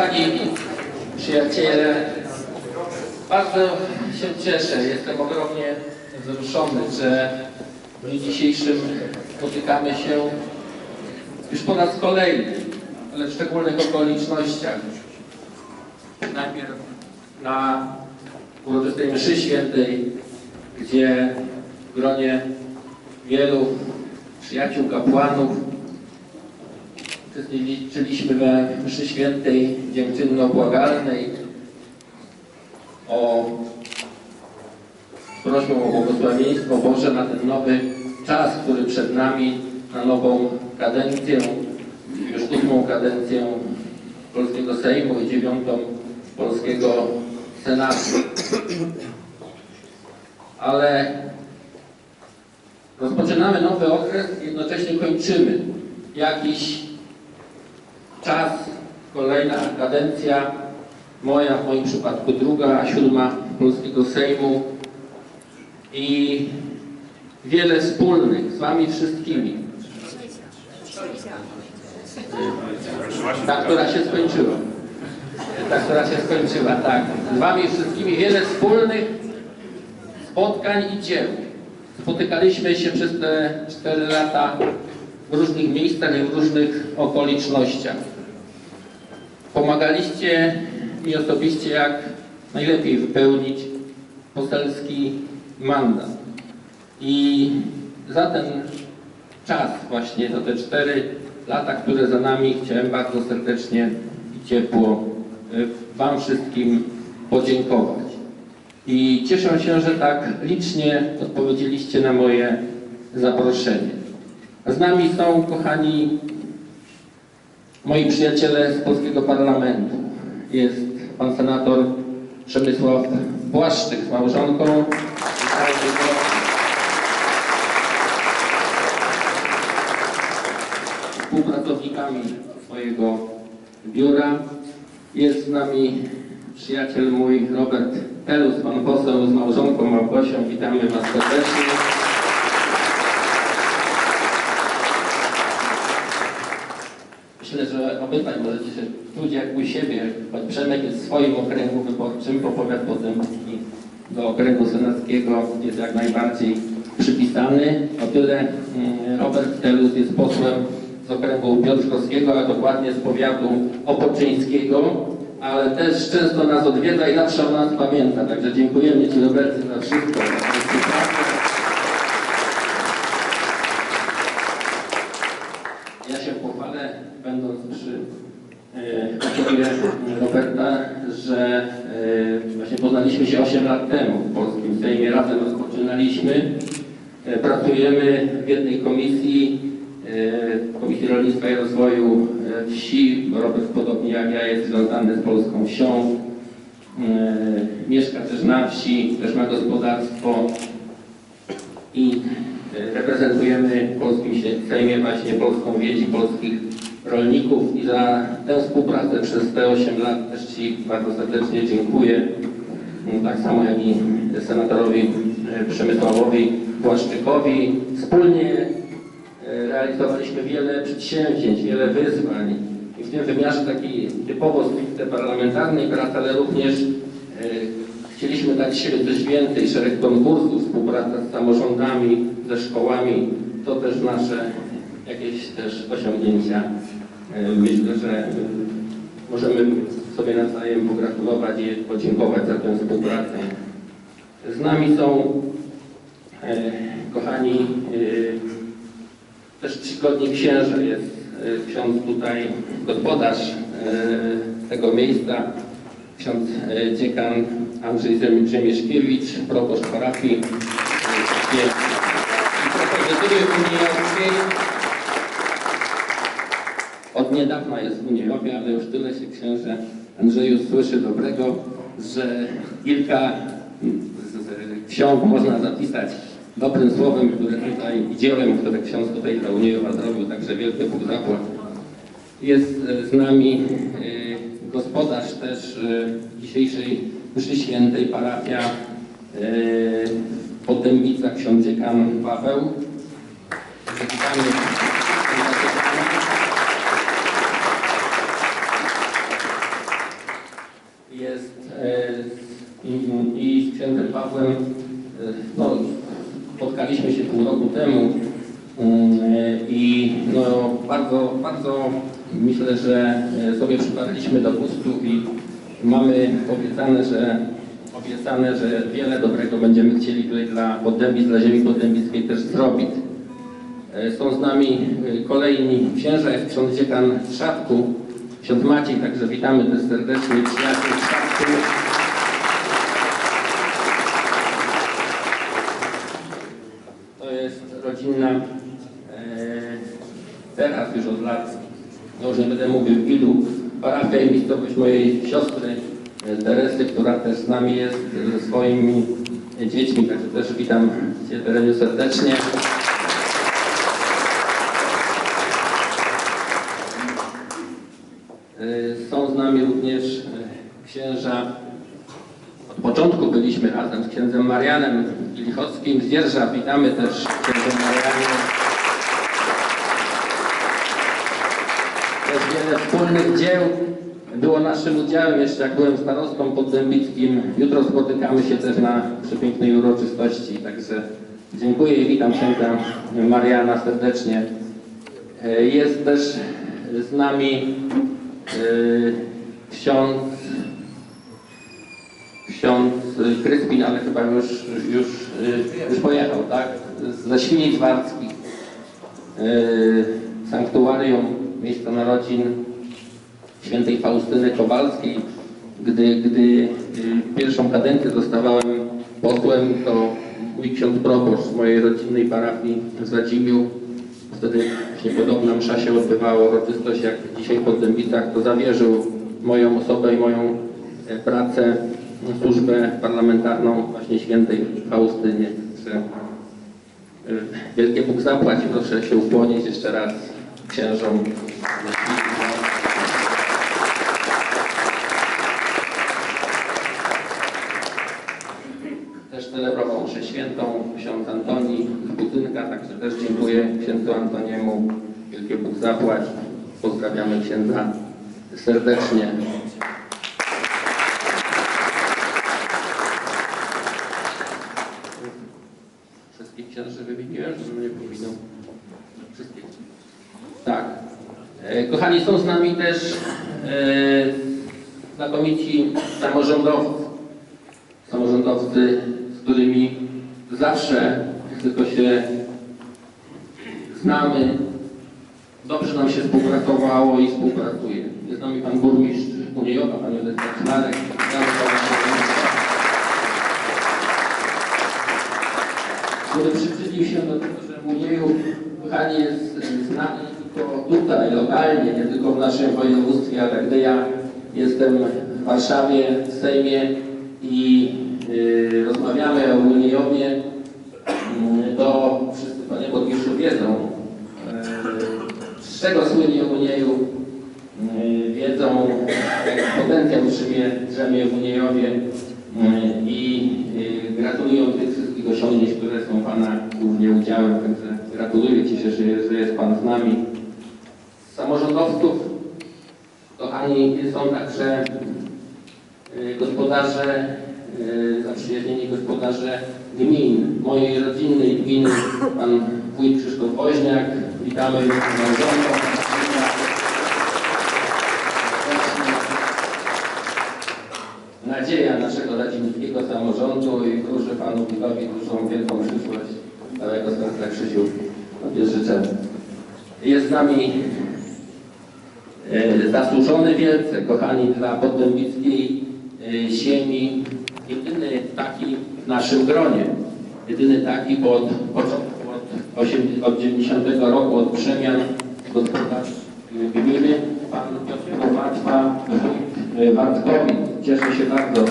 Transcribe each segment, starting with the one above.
Kochani przyjaciele, bardzo się cieszę, jestem ogromnie wzruszony, że w dniu dzisiejszym spotykamy się już po raz kolejny, ale w szczególnych okolicznościach. Najpierw na uroczystej mszy świętej, gdzie w gronie wielu przyjaciół kapłanów uczestniczyliśmy we mszy świętej dziękczynno-błagalnej o prośbą o błogosławieństwo Boże na ten nowy czas, który przed nami, na nową kadencję, już ósmą kadencję polskiego Sejmu i dziewiątą polskiego Senatu. Ale rozpoczynamy nowy okres, jednocześnie kończymy jakiś czas, kolejna kadencja, moja w moim przypadku druga, siódma polskiego Sejmu i wiele wspólnych z Wami wszystkimi. Ta, która się skończyła. Ta, która się skończyła, tak. Z Wami wszystkimi wiele wspólnych spotkań i dzieł. Spotykaliśmy się przez te 4 lata w różnych miejscach i w różnych okolicznościach. Pomagaliście mi osobiście, jak najlepiej wypełnić poselski mandat. I za ten czas, właśnie za te 4 lata, które za nami, chciałem bardzo serdecznie i ciepło y, Wam wszystkim podziękować. I cieszę się, że tak licznie odpowiedzieliście na moje zaproszenie. Z nami są, kochani, moi przyjaciele z polskiego parlamentu. Jest pan senator Przemysław Błaszczyk z małżonką. Współpracownikami swojego biura. Jest z nami przyjaciel mój Robert Telus, pan poseł z małżonką Małgosią. Witamy was serdecznie. Myślę, że obydwaj możecie się czuć jak u siebie, Przemek jest w swoim okręgu wyborczym, bo powiat podzemski do okręgu senackiego jest jak najbardziej przypisany. O tyle mm, Robert Telus jest posłem z okręgu piotrkowskiego, a dokładnie z powiatu opoczyńskiego, ale też często nas odwiedza i zawsze o nas pamięta. Także dziękujemy Ci Robercie za wszystko. za tę współpracę. Ja się pochwalę, będąc przy e, osobie Roberta, że e, właśnie poznaliśmy się 8 lat temu w Polskim Sejmie, razem rozpoczynaliśmy. E, Pracujemy w jednej komisji, e, Komisji Rolnictwa i Rozwoju e, Wsi. Robert, podobnie jak ja, jest związany z polską wsią. E, Mieszka też na wsi, też ma gospodarstwo i e, reprezentujemy w Polskim Sejmie właśnie polską wieś i polskich rolników i za tę współpracę przez te 8 lat też Ci bardzo serdecznie dziękuję. Mm, Tak samo jak i senatorowi e, Przemysławowi Błaszczykowi. Wspólnie e, realizowaliśmy wiele przedsięwzięć, wiele wyzwań w tym wymiarze takiej typowo stricte parlamentarnej pracy, ale również e, Chcieliśmy dać siebie coś więcej, szereg konkursów, współpraca z samorządami, ze szkołami. To też nasze jakieś też osiągnięcia. E, Myślę, że e, możemy sobie nawzajem pogratulować i podziękować za tę współpracę. Z nami są, e, kochani, też czcigodni księże. Jest ksiądz tutaj, gospodarz tego miejsca, ksiądz dziekan Andrzej Zem- Rzemieszkiewicz, proboszcz parafii e, i propozytury Unii Europejskiej. Od niedawna jest w Unii ale już tyle się księże Andrzeju słyszy dobrego, że kilka mm, z- ksiąg można zapisać dobrym słowem, które tutaj, i dziełem, które ksiądz tutaj dla Uniejowa zrobił, także wielkie Bóg zapłać. Jest e, z nami e, gospodarz też e, dzisiejszej mszy świętej parafia Podębica, ksiądz dziekan Paweł. Witamy. E, No, spotkaliśmy się pół roku temu e, i no, bardzo, bardzo myślę, że e, sobie przypadliśmy do gustu i mamy obiecane, że obiecane, że wiele dobrego będziemy chcieli tutaj dla Poddębic, dla ziemi poddębickiej też zrobić. E, Są z nami e, kolejni księża, ksiądz dziekan Szatku, ksiądz Maciej, także witamy też serdecznie. Przyjaciół Szatku. To jest rodzinna, e, teraz już od lat, no będę mówił ilu, parafia i miejscowość mojej siostry e, Teresy, która też z nami jest ze swoimi dziećmi, także też witam Cię Tereniu serdecznie. E, Są z nami również e, księża. Od początku byliśmy razem z księdzem Marianem Lichockim z Dzierża. Witamy też księdzem Marianem. Też wiele wspólnych dzieł było naszym udziałem, jeszcze jak byłem starostą poddębickim. Jutro spotykamy się też na przepięknej uroczystości. Także dziękuję i witam księdza Mariana serdecznie. E, Jest też z nami e, ksiądz ksiądz Kryspin, ale chyba już, już, y, już pojechał, tak? Ze Świnic Warckich. Y, Sanktuarium Miejsca Narodzin Świętej Faustyny Kowalskiej. Gdy, gdy y, pierwszą kadencję zostawałem posłem, to mój ksiądz proboszcz z mojej rodzinnej parafii z Radzimiu, wtedy właśnie podobna msza się odbywała, uroczystość jak dzisiaj pod Dębicach, to zawierzył moją osobę i moją e, pracę, służbę parlamentarną właśnie świętej Faustynie. E, Wielkie Bóg zapłać, proszę się ukłonić jeszcze raz księżom. Też celebrował mszę świętą ksiądz Antoni Budynka, także też dziękuję księdzu Antoniemu. Wielkie Bóg zapłać. Pozdrawiamy księdza serdecznie. Wszystkich księży wymieniłem, żeby nie pominął. Wszystkich. Tak. E, Kochani, są z nami też e, znakomici samorządowcy. Samorządowcy, z którymi zawsze tylko się znamy, dobrze nam się współpracowało i współpracuje. Jest z nami pan burmistrz Uniejowa, pan Józef Kaczmarek. Który przyczynił się do tego, że Munieju kochani jest znany nie tylko tutaj, lokalnie, nie tylko w naszym województwie, ale gdy ja jestem w Warszawie, w Sejmie i y, rozmawiamy o Muniejowie, y, to wszyscy panie burmistrzu wiedzą, y, z czego słynie Munieju, y, wiedzą, jaki potencjał drzemie, drzemie w Uniejowie y, i y, gratulują tych wszystkich osiągnięć, które są Pana głównie udziałem, także gratuluję Ci się, że jest Pan z nami. Samorządowców, kochani, są także y, gospodarze, y, zaprzyjaźnieni gospodarze gmin, mojej rodzinnej gminy, Pan Wójt Krzysztof Woźniak, witamy małżonką. nadzieja naszego radzimskiego samorządu i wróżę Panu Wójtowi dużą, wielką przyszłość. Całego serca Krzysiu Tobie życzę. Jest z nami e, zasłużony wielce, kochani, dla poddębickiej ziemi, jedyny taki w naszym gronie, jedyny taki od początku, od, 8, od 90 roku, od przemian gospodarczych gminy, pan Piotr Łatwa, wójt e, Bartkowic. Cieszę się bardzo.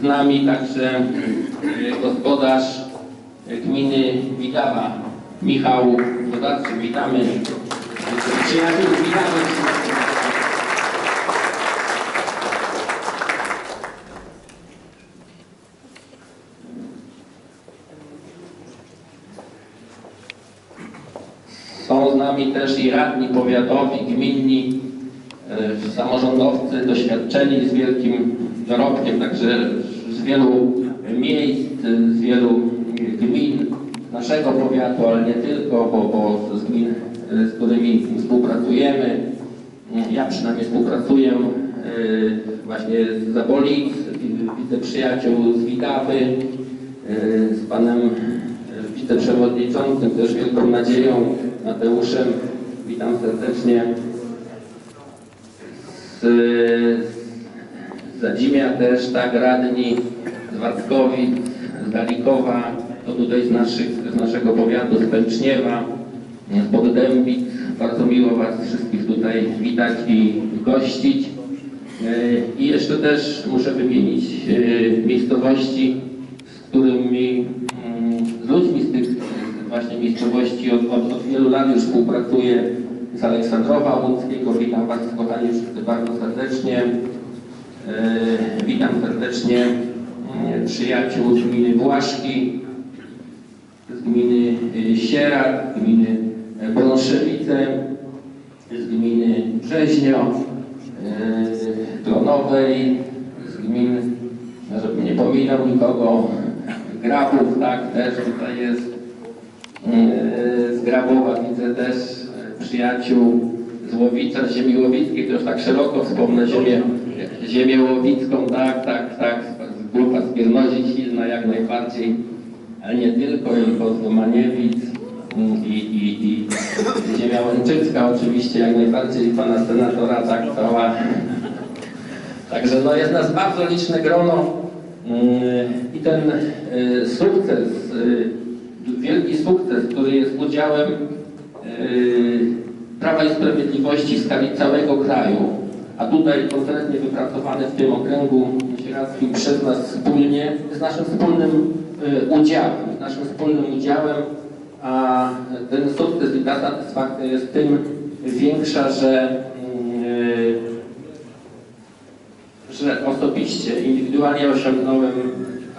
z nami także y, gospodarz y, gminy Widawa, Michał Dodatczyk. Witamy. Przyjaciół, witamy. Są z nami też i radni powiatowi, gminni, y, samorządowcy doświadczeni z wielkim dorobkiem, także wielu miejsc, z wielu gmin naszego powiatu, ale nie tylko, bo, bo z gmin, z którymi współpracujemy. Ja przynajmniej współpracuję e, właśnie z Zabolic, widzę przyjaciół z Widawy, e, z panem wiceprzewodniczącym, też wielką nadzieją, Mateuszem. Witam serdecznie. Z Zadzimia też, tak, radni, z Wackowic, z Dalikowa, to tutaj z, naszych, z naszego powiatu, z Pęczniewa, z Poddębic. Bardzo miło Was wszystkich tutaj witać i gościć. E, I jeszcze też muszę wymienić e, miejscowości, z którymi, mm, z ludźmi z tych właśnie miejscowości od, od, od wielu lat już współpracuję. Z Aleksandrowa Łódzkiego, witam Was kochani wszyscy bardzo serdecznie. E, Witam serdecznie mm, przyjaciół z gminy Błaszki, z gminy y, Sierak, z gminy e, Brąszewice, z gminy Brzeźnio, Klonowej, z gmin, no, żebym nie pominął nikogo, Grabów, tak, też tutaj jest, z Grabowa widzę też e, przyjaciół z Łowica, z ziemi łowickiej, to już tak szeroko wspomnę ziemię, ziemię łowicką, tak, tak, tak, grupa z Piernozi silna jak najbardziej ale nie tylko, i Poznaniewic mm, i, i, i ziemia Łęczycka oczywiście jak najbardziej, i pana senatora, tak cała. Także no jest nas bardzo liczne grono mm, i ten y, sukces, y, wielki sukces, który jest udziałem y, Prawa i Sprawiedliwości w skali całego kraju, a tutaj konkretnie wypracowany w tym okręgu sieradzkim przez nas wspólnie, jest naszym wspólnym y, udziałem, naszym wspólnym udziałem, a ten sukces i ta satysfakcja jest tym większa, że, y, że osobiście, indywidualnie osiągnąłem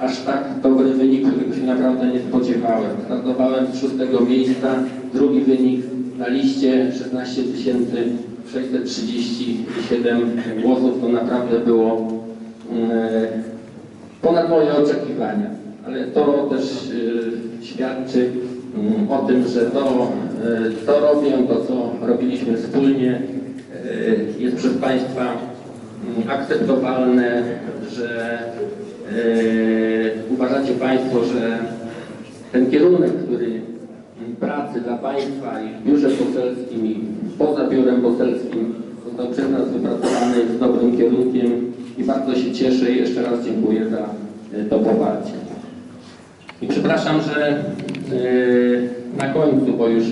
aż tak dobry wynik, którego się naprawdę nie spodziewałem. Startowałem z szóstego miejsca, drugi wynik na liście 16 637 głosów, to naprawdę było e, ponad moje oczekiwania. Ale to też e, świadczy mm, o tym, że to, e, co robię, to co robiliśmy wspólnie, e, jest przez Państwa mm, akceptowalne, że e, uważacie Państwo, że ten kierunek, który pracy dla Państwa i w biurze poselskim i poza biurem poselskim został przez nas wypracowany z dobrym kierunkiem i bardzo się cieszę i jeszcze raz dziękuję za e, to poparcie. I przepraszam, że e, na końcu, bo już,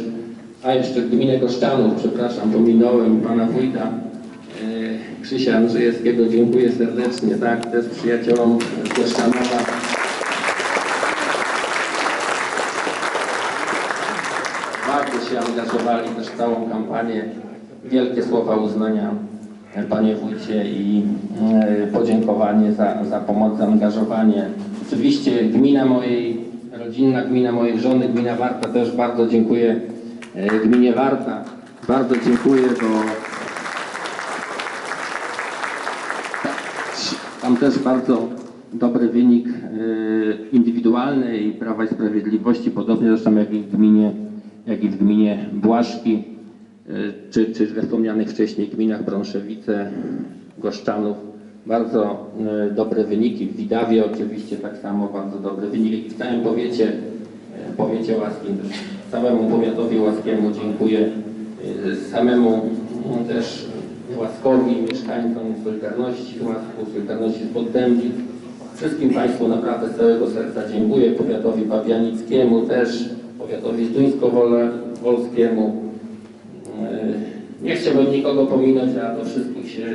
a jeszcze gminę Koszczanów, przepraszam, pominąłem pana wójta e, Krzysia Andrzejewskiego, dziękuję serdecznie, tak, też przyjaciołom z Koszczanowa. Angażowali też całą kampanię. Wielkie słowa uznania e, Panie Wójcie i e, podziękowanie za, za pomoc, zaangażowanie. Oczywiście gmina mojej, rodzinna gmina mojej żony, gmina Warta też bardzo dziękuję e, gminie Warta. Bardzo dziękuję, bo tam też bardzo dobry wynik indywidualny i Prawa i Sprawiedliwości, podobnie zresztą jak i w gminie, jak i w gminie Błaszki, e, czy, czy we wspomnianych wcześniej gminach Brąszewice, Goszczanów. Bardzo e, dobre wyniki. W Widawie oczywiście tak samo bardzo dobre wyniki. W całym powiecie, e, powiecie łaskim, też całemu powiatowi łaskiemu dziękuję. Samemu mm, też Łaskowi, mieszkańcom Solidarności Łasku, Solidarności z Poddębic. Wszystkim Państwu naprawdę z całego serca dziękuję. Powiatowi Pawianickiemu też, powiatowi Zduńsko-Wolskiemu. E, Nie chciałbym nikogo pominąć, a do wszystkich się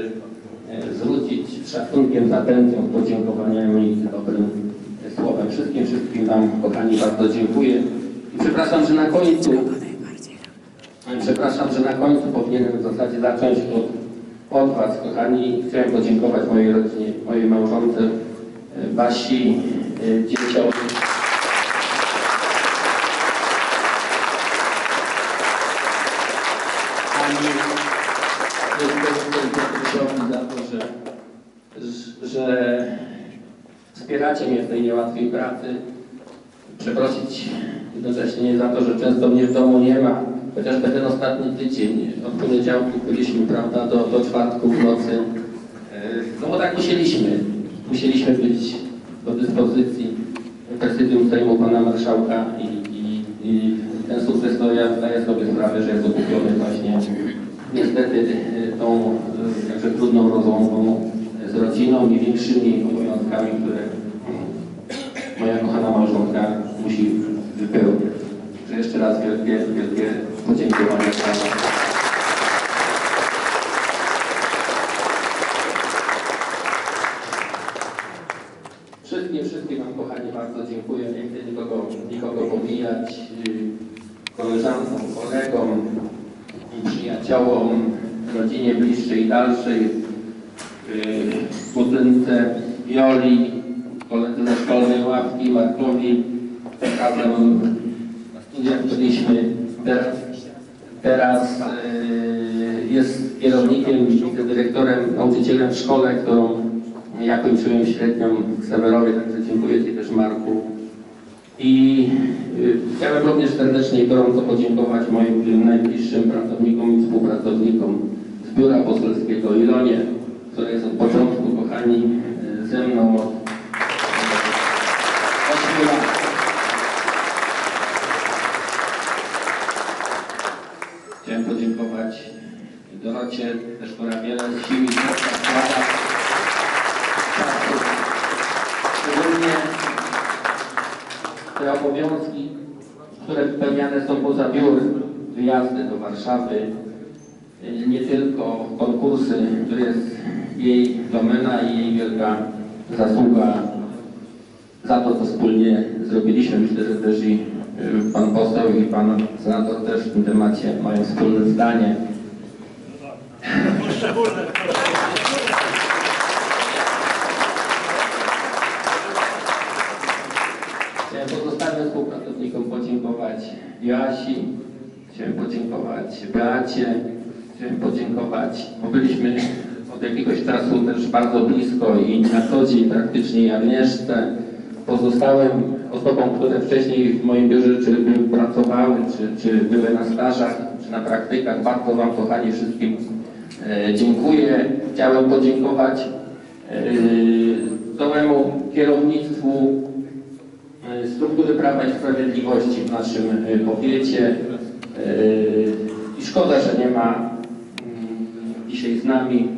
e, zwrócić szacunkiem, z atencją, z podziękowaniami i dobrym słowem. Wszystkim, wszystkim Wam, kochani, bardzo dziękuję. I przepraszam, że na końcu Przepraszam, że na końcu powinienem w zasadzie zacząć od, od Was, kochani. Chciałem podziękować mojej rodzinie, mojej małżonce e, Basi, dzieciom. senatorze, ż- że wspieracie mnie w tej niełatwej pracy. Przeprosić jednocześnie za to, że często mnie w domu nie ma. Chociażby ten ostatni tydzień, od poniedziałku byliśmy, prawda, do, do czwartku w nocy. E, No bo tak musieliśmy. Musieliśmy być do dyspozycji prezydium Sejmu pana marszałka i, i, i ten sukces to ja zdaję sobie sprawę, że jest okupiony właśnie niestety e, tą e, jakże trudną rozłąką z rodziną i większymi obowiązkami, które moja kochana małżonka musi wypełniać. Także jeszcze raz wielkie, wielkie podziękowania za Wszystkim, wszystkim Wam kochani bardzo dziękuję. Nie chcę nikogo, nikogo pomijać. Yy, Koleżankom, kolegom, przyjaciołom, rodzinie bliższej i dalszej, yy, kuzynce Joli, koledze ze szkolnej ławki, Markowi. Razem na studiach byliśmy. Teraz, teraz yy, jest kierownikiem, wicedyrektorem, nauczycielem w szkole, którą ja kończyłem średnią w Sewerowie, także dziękuję Ci też Marku. I y, chciałem również serdecznie i gorąco podziękować moim najbliższym pracownikom i współpracownikom z Biura Poselskiego Ilonie, które jest od początku, kochani, y, ze mną od 8 lat. Chciałem podziękować Też która wiele sił i czasu. Szczególnie te obowiązki, które wypełniane są poza biurem, wyjazdy do Warszawy, y, nie tylko konkursy, to jest jej domena i jej wielka zasługa za to, co wspólnie zrobiliśmy. Myślę, że też i y, pan poseł i pan senator też w tym temacie mają wspólne zdanie. Chciałem pozostałym współpracownikom podziękować Joasi, chciałem podziękować Beacie, chciałem podziękować, bo byliśmy od jakiegoś czasu też bardzo blisko i na co dzień praktycznie i Agnieszce, pozostałym osobom, które wcześniej w moim biurze czy pracowały, czy, czy były na stażach, czy na praktykach. Bardzo Wam kochani wszystkim dziękuję. Chciałem podziękować e, całemu kierownictwu e, struktury Prawa i Sprawiedliwości w naszym e, powiecie. E, I szkoda, że nie ma mm, dzisiaj z nami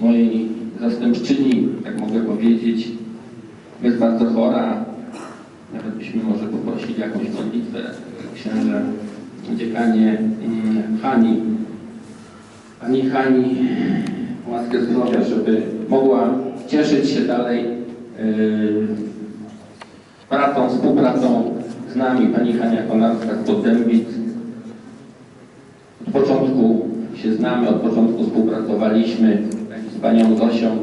mojej zastępczyni, tak mogę powiedzieć. Jest bardzo chora. Nawet byśmy może poprosili jakąś modlitwę księże dziekanie mm, Pani Hani łaskę zdrowia, żeby mogła cieszyć się dalej yy, pracą, współpracą z nami. Pani Hania Konarska z Poddębic. Od początku się znamy, od początku współpracowaliśmy z panią Zosią,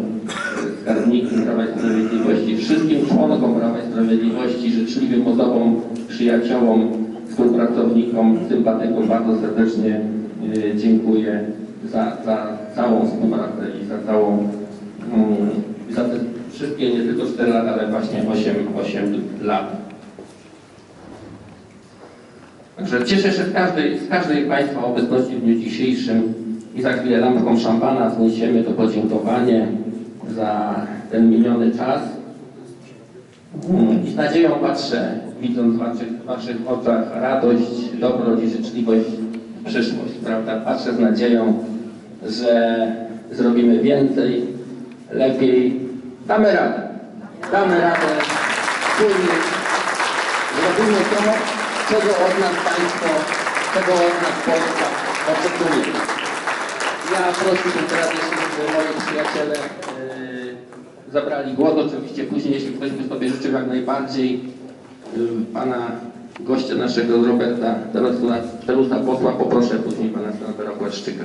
skarbnikiem Prawa i Sprawiedliwości, wszystkim członkom Prawa i Sprawiedliwości, życzliwym osobom, przyjaciołom, współpracownikom, sympatykom bardzo serdecznie e, dziękuję za, za całą współpracę i za całą, mm, za te wszystkie, nie tylko 4 lata, ale właśnie 8, 8 lat. Także cieszę się z każdej, z każdej Państwa obecności w dniu dzisiejszym i za chwilę lampką szampana zniesiemy to podziękowanie za ten miniony czas. Mm, I z nadzieją patrzę, widząc w waszych, waszych oczach radość, dobroć i życzliwość przyszłość, prawda? Patrzę z nadzieją, że zrobimy więcej, lepiej, damy radę. Damy radę wspólnie zrobimy to, czego od nas Państwo, czego od nas Polska oczekuje. Ja prosiłbym teraz żeby moi przyjaciele yy, zabrali głos. Oczywiście później, jeśli ktoś by sobie życzył jak najbardziej yy, pana gościa naszego Roberta Telusa, Telusa posła, poproszę później pana senatora Płaszczyka.